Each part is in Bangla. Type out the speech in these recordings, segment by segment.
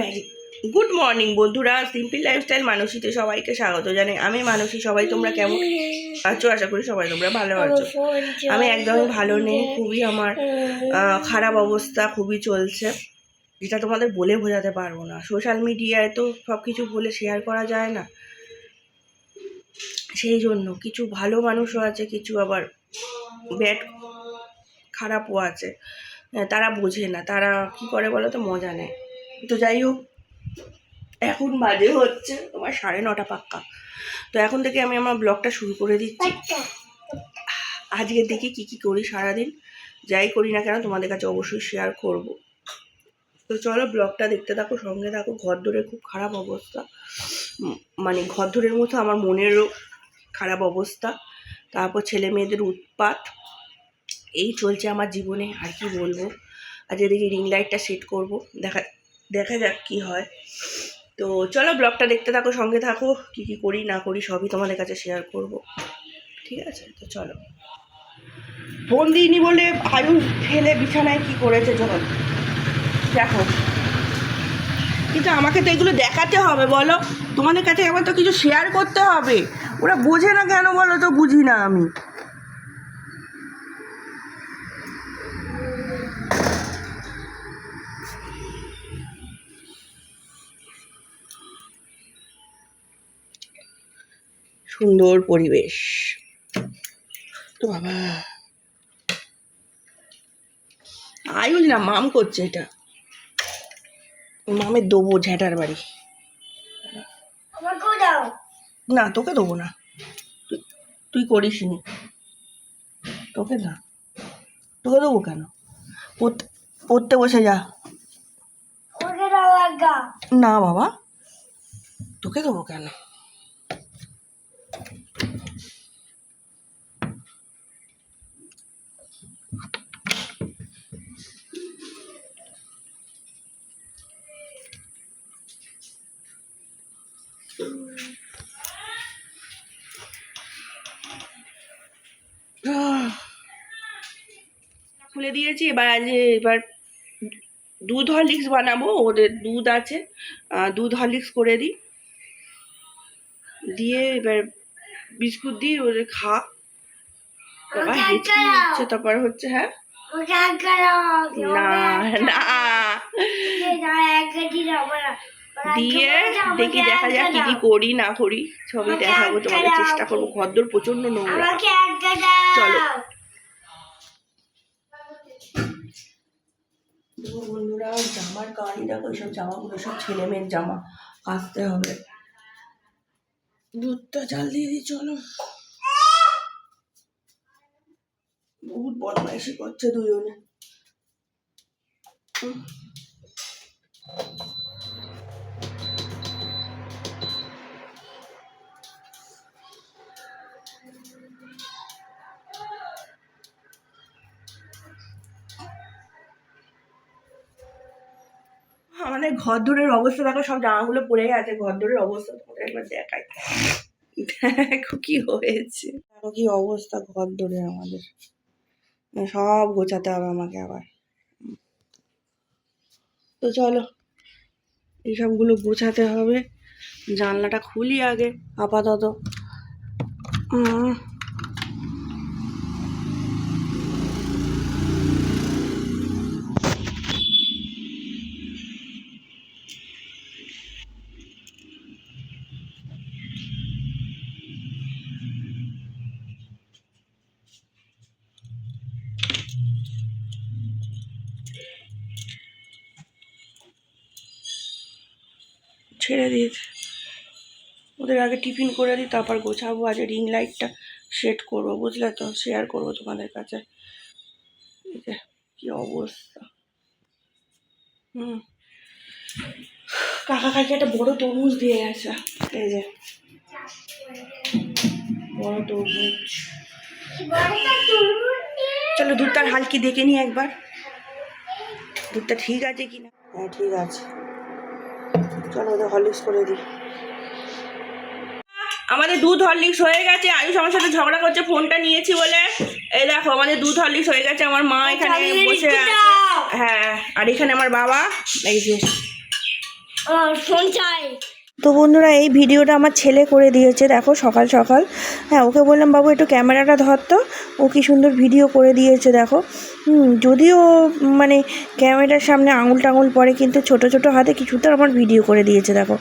ম্যাজিক গুড মর্নিং বন্ধুরা। সিম্পল লাইফস্টাইল মানসীতে সবাইকে স্বাগত জানাই। আমি মানসী সবাই তোমরা কেমন আছো? আশা করি সবাই তোমরা ভালো আছো। আমি একদমই ভালো নেই খুবই আমার খারাপ অবস্থা খুবই চলছে। যেটা তোমাদের বলে বোঝাতে পারব না। সোশ্যাল মিডিয়ায় তো সব কিছু বলে শেয়ার করা যায় না। সেই জন্য কিছু ভালো মানুষও আছে কিছু আবার ব্যাড খারাপও আছে। হ্যাঁ, তারা বোঝে না। তারা কি করে বলো তো মজা নেয়। তো যাই হোক এখন বাজে হচ্ছে তোমার সাড়ে নটা পাক্কা। তো এখন থেকে আমি আমার ব্লগটা শুরু করে দিচ্ছি। আজকে দেখি কি কি করি সারাদিন যাই করি না কেন তোমাদের কাছে অবশ্যই শেয়ার করব। তো চলো ব্লগটা দেখতে থাকো সঙ্গে থাকো। ঘর ধরে খুব খারাপ অবস্থা। মানে ঘর ধরের মতো আমার মনেরও খারাপ অবস্থা। তারপর ছেলে মেয়েদের উৎপাত। এই চলছে আমার জীবনে আর কি বলব? আজ এদিকে রিং লাইটটা সেট করব। দেখা দেখা যাক কি হয়। তো চলো ব্লগটা দেখতে থাকো, সঙ্গে থাকো, কি কি করি, না করি, সবই তোমাদের কাছে শেয়ার করব। ঠিক আছে? তো চলো। ফোন দিইনি বলে আয়ু ফেলে বিছানায় কি করেছে যখন দেখো। কিন্তু আমাকে তো এগুলো দেখাতে হবে, বলো। তোমাদের কাছে আমার তো কিছু শেয়ার করতে হবে। ওরা বোঝে না কেন বলো তো, বুঝি না আমি। সুন্দর পরিবেশ। তো বাবা। আয়ুল না মাম করছে এটা। মামের দেবো ঝ্যাটার বাড়ি। না তোকে দেবো না। তুই করিস নি। তোকে না। তোকে দেবো কেন? পড়তে বসে যা। না বাবা। তোকে দেবো কেন? খুলে দিয়েছি এবার আজ এবার দুধ হরলিক্স বানাবো ওদের দুধ আছে দুধ হরলিক্স করে দিই। দিয়ে এবার বিস্কুট দিয়ে ওদের খা। হেঁচকি হচ্ছে তারপর হচ্ছে হ্যাঁ? না না। দিয়ে দেখি দেখা যাক কি কি করি না করি সবই আমাকে দেখাবো তোমাদের চেষ্টা করব। ঘরদোর প্রচণ্ড নোংরা। চলো। দেখো বন্ধুরা জামার কারি দেখো এইসব জামাগুলো সব ছেলে মেয়ের জামা। কাচতে হবে। দুধটা জাল দিয়ে দিই চলো। বহুত বদমাইশি করছে দুজনে। উম। ঘর দূরের অবস্থা দেখো, সব জামাগুলো পড়ে গেছে ঘর দূরের অবস্থা তোমাদের একবার দেখাই। দেখো কি হয়েছে। দেখো কি অবস্থা ঘর দূরে আমাদের সব গোছাতে হবে আমাকে আবার। তো চলো, এইসবগুলো গোছাতে হবে। জানলাটা খুলি আগে, আপাতত। ছেড়ে দিয়েছে ওদের আগে টিফিন করে দিই, তারপর গোছাবো। আজ রিং লাইটটা সেট করব, বুঝলে তো? শেয়ার করব তোমাদের কাছে। কি অবস্থা? হুম। কাকা কাকি একটা বড় তরমুজ দিয়ে গেছে। এই যে। বড় তরমুজ। চলো দুধটার হালকি দেখে নিই একবার। দুধটা ঠিক আছে কিনা? হ্যাঁ ঠিক আছে। চলো ওদের হরলিক্স করে দিই। আমাদের দুধ হরলিক্স হয়ে গেছে। আয়ুষ আমার সাথে ঝগড়া করছে ফোনটা নিয়েছি বলে। এই দেখো আমাদের দুধ হরলিক্স হয়ে গেছে। আমার মা এখানে বসে। হ্যাঁ আর এখানে আমার বাবা। এই যে। ফোন চাই। তো বন্ধুরা, এই ভিডিওটা আমার ছেলে করে দিয়েছে। দেখো, সকাল সকাল। হ্যাঁ ওকে বললাম, বাবু, একটু ক্যামেরাটা ধর তো। ও কি সুন্দর ভিডিও করে দিয়েছে, দেখো। যদিও মানে ক্যামেরার সামনে আঙুল টাঙুল পরে কিন্তু ছোট ছোট হাতে কিছুটা আমার ভিডিও করে দিয়েছে, দেখো।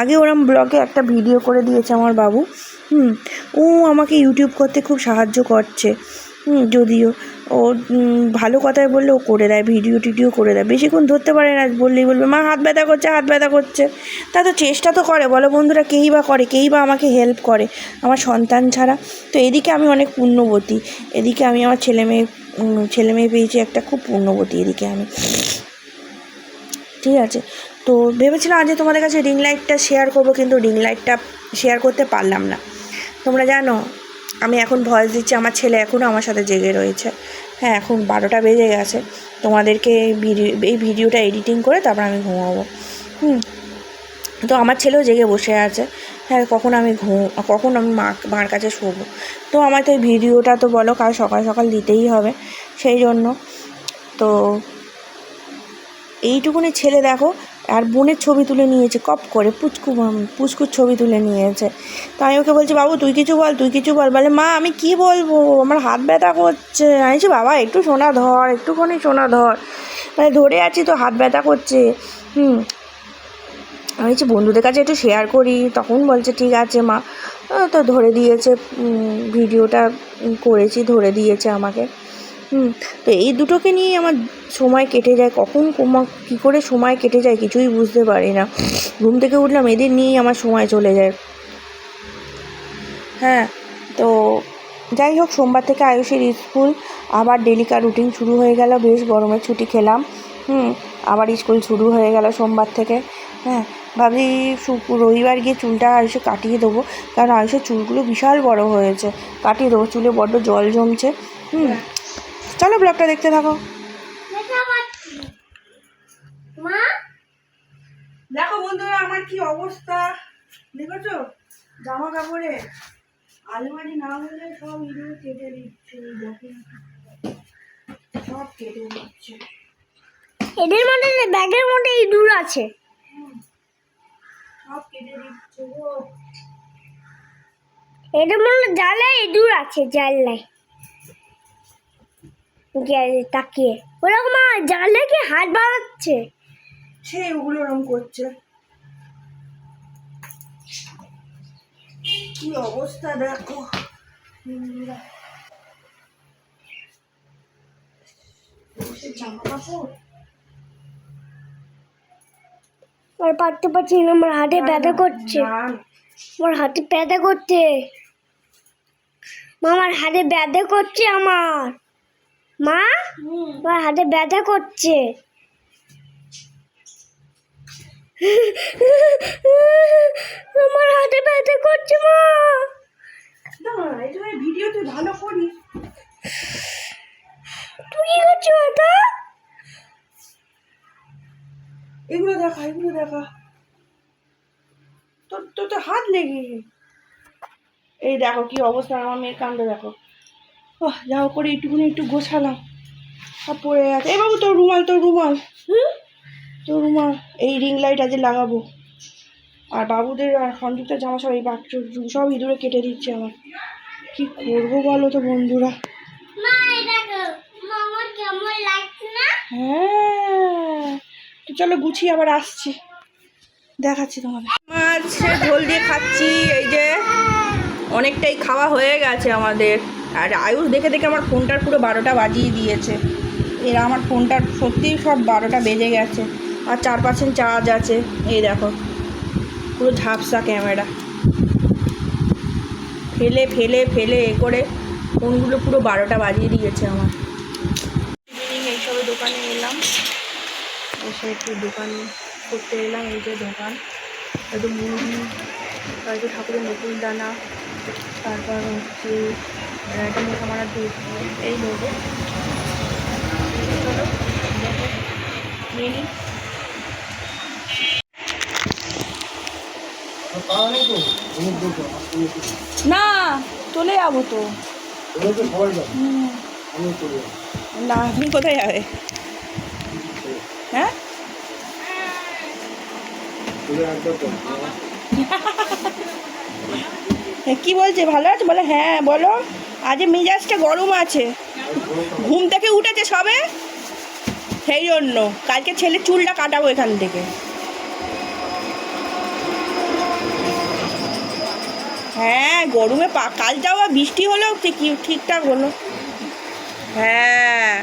আগে ওরম ব্লগে একটা ভিডিও করে দিয়েছে আমার বাবু। হুম, ও আমাকে ইউটিউব করতে খুব সাহায্য করছে। হুম, যদিও। ও ভালো কথায় বললে, ও করে দেয়, ভিডিও টিডিও করে দেয়। বেশিক্ষণ ধরতে পারে না, বললেই বলবে, মা, হাত ব্যথা করছে, হাত ব্যথা করছে। তা তো চেষ্টা তো করে, বলো বন্ধুরা, কেই বা করে, কেই বা আমাকে হেল্প করে, আমার সন্তান ছাড়া। তো এদিকে আমি অনেক পুণ্যবতী এদিকে আমি আমার ছেলে মেয়ে ছেলে মেয়ে পেয়েছি একটা খুব পুণ্যবতী এদিকে আমি। ঠিক আছে? তো ভেবেছিলাম আজ তোমাদের কাছে রিং লাইটটা শেয়ার করব, কিন্তু রিং লাইটটা শেয়ার করতে পারলাম না। তোমরা জানো আমি এখন ভয়েস দিচ্ছি, আমার ছেলে এখনও আমার সাথে জেগে রয়েছে। হ্যাঁ এখন বারোটা বেজে গেছে। তোমাদেরকে ভিডিও এই ভিডিওটা এডিটিং করে তারপর আমি ঘুমাবো। হুম, তো আমার ছেলেও জেগে বসে আছে। হ্যাঁ কখন আমি ঘুম, কখন আমি মা, মার কাছে শোবো। তো আমার তো এই ভিডিওটা তো বলো, কাল সকাল সকাল দিতেই হবে। সেই জন্য তো, এইটুকুনি ছেলে দেখো আর বোনের ছবি তুলে নিয়েছে, কপ করে, পুচকু পুচকুর ছবি তুলে নিয়েছে। তো আমি ওকে বলছি, বাবু, তুই কিছু বল, তুই কিছু বল। বলে, মা, আমি কি বলব? আমার হাত ব্যথা করছে। আমি বাবা, একটু সোনা ধর, একটুখানি সোনা ধর। মানে ধরে আছি তো, হাত ব্যথা করছে। হুম। আমি বলছি, বন্ধুদের কাছে একটু শেয়ার করি। তখন বলছে, ঠিক আছে, মা। তো ধরে দিয়েছে ভিডিওটা করেছি, ধরে দিয়েছে আমাকে। হুম। তো এই দুটোকে নিয়েই আমার সময় কেটে যায়? কখন কী করে সময় কেটে যায়? কিছুই বুঝতে পারি না। ঘুম থেকে উঠলাম এদের নিয়েই আমার সময় চলে যায়। হ্যাঁ তো যাই হোক, সোমবার থেকে আয়ুষের স্কুল, আবার ডেলিকার রুটিন শুরু হয়ে গেল। বেশ গরমের ছুটি খেলাম। হুম, আবার স্কুল শুরু হয়ে গেল সোমবার থেকে। হ্যাঁ ভাবি রবিবার গিয়ে চুলটা আয়ুষে কাটিয়ে দেবো। কারণ আয়ুষের চুলগুলো বিশাল বড় হয়েছে। কাটিয়ে দেবো, চুলে বড্ড জল জমছে। হুম, চলো ব্লগটা দেখতে থাকো। দেখো বন্ধুরা আমার কি অবস্থা? দেখেছ? জামা কাপড়ে আলমারি না হলে সব ইঁদুর কেটে দিচ্ছে দেখো। সব কেটে দিচ্ছে। এদের মধ্যে ব্যাগের মধ্যে ইঁদুর আছে। সব কেটে দিচ্ছে গো। এদের মধ্যে জালে ইঁদুর আছে জানলায় গেলে তাকিয়ে। ওরকম জানলে কি হাত বাড়াচ্ছে? সে ওগুলো ওরম করছে। কি অবস্থা দেখো। জামা কাপড় আর পারতে পারছি না আমার হাতে ব্যথা করছে। আমার হাতে ব্যথা করছে। মা আমার হাতে ব্যথা করছে আমার। মা আমার হাতে ব্যথা করছে। আমার হাতে ব্যথা করছে মা। এটা ভিডিও তুই ভালো করিস। তুই কি করছ এটা এগুলো দেখা এগুলো দেখা। তোর তোর তো হাত লেগে এই দেখো কি অবস্থা আমার মেয়ের কাণ্ড দেখো। ওহ যা হোক করে একটুখানি একটু গোছালাম। সব পড়ে গেছে এই বাবু তোর রুমাল তোর রুমাল। হুম? তোর রুমাল এই রিং লাইট আজ লাগাবো। আর বাবুদের আর সঞ্যুক্ত জামা সব এই বাক্স সব ইঁদুরে কেটে দিচ্ছে আমার। কি করব বলো তো বন্ধুরা? মা হ্যাঁ তো চলো গুছিয়ে আবার আসছি। দেখাচ্ছি তোমাদের। মাছ ঝোল দিয়ে খাচ্ছি এই যে অনেকটাই খাওয়া হয়ে গেছে আমাদের। আর আয়ুষ দেখে দেখে আমার ফোনটার পুরো বারোটা বাজিয়ে দিয়েছে। এরা আমার ফোনটার সত্যিই সব বারোটা বেজে গেছে। আর চার পার্সেন্ট চার্জ আছে। এই দেখো পুরো ঝাপসা ক্যামেরা ফেলে ফেলে ফেলে এ করে ফোনগুলো পুরো বারোটা বাজিয়ে দিয়েছে আমার। ইভিনিং দোকানে এলাম। এসে একটু দোকান করতে এলাম এই যে দোকান। একটু মুড়ি হয়তো ঠাকুরের নতুন দানা তারপর হচ্ছে আহ, একটা মোটা দুধ এই নেব নিয়ে নিই না, চলে যাব তো। না আপনি কোথায় যাবে? হ্যাঁ? কি বলছে? ভালো আছে? বলে হ্যাঁ বলো। আজ মেজাজটা গরম আছে। ঘুম থেকে উঠেছে সবে? সেই জন্য। কালকে ছেলে চুলটা কাটাবো এখান থেকে। হ্যাঁ গরমে পা কাল যাওয়া বৃষ্টি হলেও ঠিক ঠিকঠাক হলো। হ্যাঁ।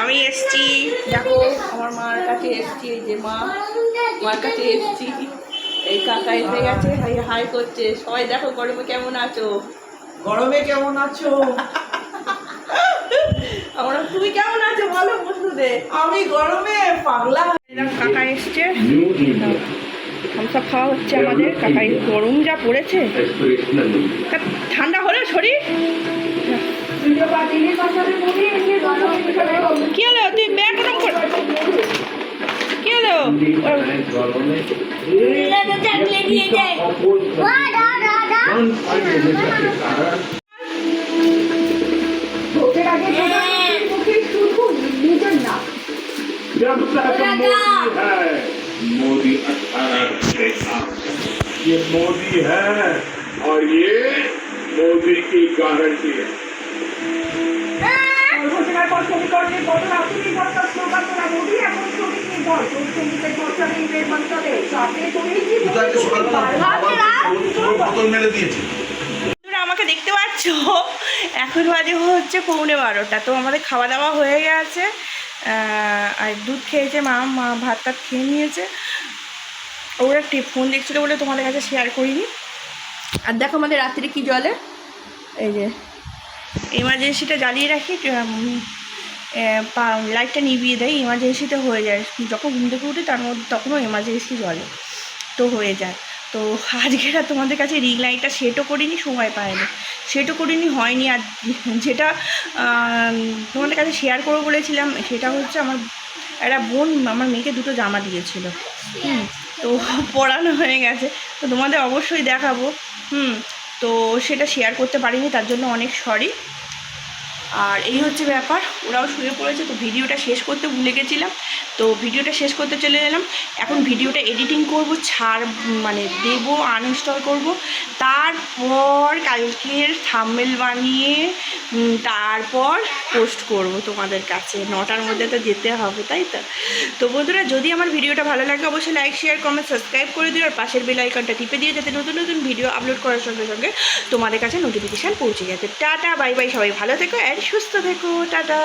আমি এসছি দেখো আমার মার কাছে এসছি এই যে মা মার কাছে এসছি। এই কাকা এসে গেছে হাই হাই করছে। সবাই দেখো গরমে কেমন আছো? গরমে কেমন আছো? আমরা তুমি কেমন আছো বলো বন্ধুদের? আমি গরমে পাগলা। কাকা এসছে। সব খাওয়া হচ্ছে আমাদের কাকা এই গরম যা পড়েছে তা ঠান্ডা হলো শরীর কি হলো তুই ব্যাগ ওরম কর কি হলো চাকলে দিয়ে দেয় দা দা দা जब तक मोदी है मोदी अठारह से ये मोदी है और ये मोदी की गारंटी है পিতাকে সকালবেলা বোতল মেরে দিয়েছে বন্ধুরা আমাকে দেখতে পাচ্ছ এখন বাজে হচ্ছে পৌনে বারোটা তো আমাদের খাওয়া দাওয়া হয়ে গেছে আহ, আর দুধ খেয়েছে মা মা ভাত টাত খেয়ে নিয়েছে ওরা একটি ফোন দেখছিলো বলে তোমাদের কাছে শেয়ার করিনি। আর দেখো আমাদের রাত্রে কি জলে? এই যে এমার্জেন্সিটা জ্বালিয়ে রাখি পা- লাইটটা নিভিয়ে দেয় এমার্জেন্সিতে হয়ে যায়। যখন ঘুম থেকে উঠে তার মধ্যে তখনও এমার্জেন্সি জলে। তো হয়ে যায়। তো আজকে আর তোমাদের কাছে রিং লাইটটা সেটও করিনি সময় পাইনি। সেটও করিনি হয়নি। আর যেটা তোমাদের কাছে শেয়ার করব বলেছিলাম সেটা হচ্ছে আমার একটা বোন আমার মেয়েকে দুটো জামা দিয়েছিল। হুম। তো পড়ানো হয়ে গেছে। তো তোমাদের অবশ্যই দেখাবো। হুম, তো সেটা শেয়ার করতে পারিনি, তার জন্য অনেক সরি আর এই হচ্ছে ব্যাপার, ওরাও শুয়ে পড়েছে, তো ভিডিওটা শেষ করতে ভুলে গেছিলাম। তো ভিডিওটা শেষ করতে চলে এলাম। এখন ভিডিওটা এডিটিং করব, ছাড় মানে দেব আনইনস্টল করব। তারপর কালকের থাম্বেল বানিয়ে তারপর পোস্ট করব তোমাদের কাছে। নটার মধ্যে তো যেতে হবে, তাই তো? তো বন্ধুরা, যদি আমার ভিডিওটা ভালো লাগে, অবশ্যই লাইক শেয়ার কমেন্ট সাবস্ক্রাইব করে দিও। আর পাশের বেল আইকনটা টিপে দিয়ে যাতে নতুন নতুন ভিডিও আপলোড করার সঙ্গে সঙ্গে তোমাদের কাছে নোটিফিকেশান পৌঁছে যাবে টাটা বাই বাই সবাই ভালো থেকো অ্যান্ড সুস্থ থেকো। টাটা!